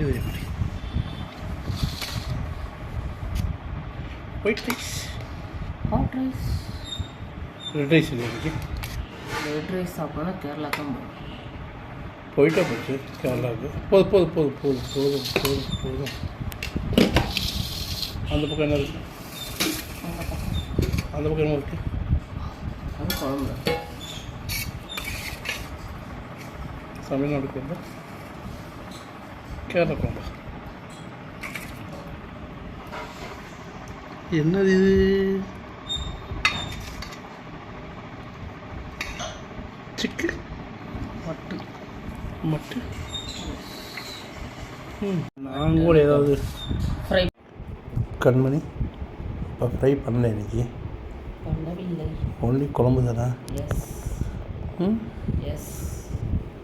இது எப்படி white rice hot rice red rice இல்லை இன்னைக்கு? ரெட் ரைஸ் சாப்பிடணும் கேரளா தான் போகணும். போயிட்டா போச்சு. கேரளாவுக்கு போதும் போதும் போதும் போதும் போதும் போதும் போதும். அந்த பக்கம் என்ன இருக்கு? அந்த பக்கம். அந்த பக்கம் என்ன இருக்கு? அது குழம்பு. தமிழ்நாடு குழம்பு கேரளா குழம்பு. என்னது இது? சிக்கு மட்டு மட்டு ம். நான் கூட ஏதாவது ஃப்ரை கண்மணி இப்போ ஃப்ரை பண்ணல இன்னைக்கு. ஒன்லி குழம்பு தானே? எஸ் ம்? எஸ்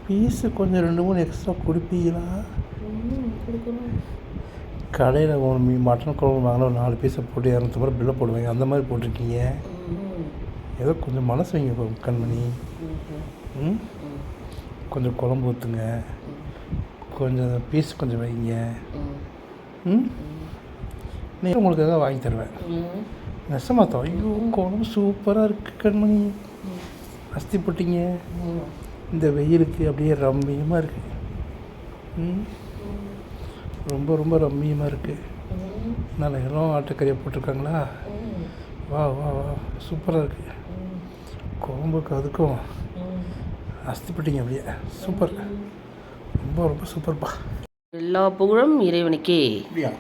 பீஸு கொஞ்சம் ரெண்டு மூணு எக்ஸ்ட்ரா கொடுப்பீங்களா? கொடுக்கணும். கடையில் ஒரு மீ மட்டன் குழம்பு வாங்கினா ஒரு நாலு பீஸை போட்டு இரநூத்தி ரூபா பில்லை போடுவாங்க. அந்த மாதிரி போட்டிருக்கீங்க? ஏதோ கொஞ்சம் மனசு வைங்க கண்மணி. ம்? கொஞ்சம் குழம்பு ஊற்றுங்க கொஞ்சம் பீஸ் கொஞ்சம் வைங்க. ம். நீ உங்களுக்கு எதாவது வாங்கி தருவேன். நெசமாத்தோம் ஐயோ குழம்பு சூப்பராக இருக்குது கண்மணி. அஸ்தி போட்டிங்க. இந்த வெயிலுக்கு அப்படியே ரம்மியமாக இருக்குது ம்? ரொம்ப ரொம்ப ரம்மியமாக இருக்குது நல்ல இளம் ஆட்டுக்கறியை போட்டிருக்காங்களா? வா வா வா. சூப்பராக இருக்குது குழம்புக்கு அதுக்கும் அஸ்தி போட்டிங்க அப்படியே. சூப்பர். ரொம்ப ரொம்ப சூப்பர்ப்பா. எல்லா புகழும் இறைவனுக்கே. அப்படியா?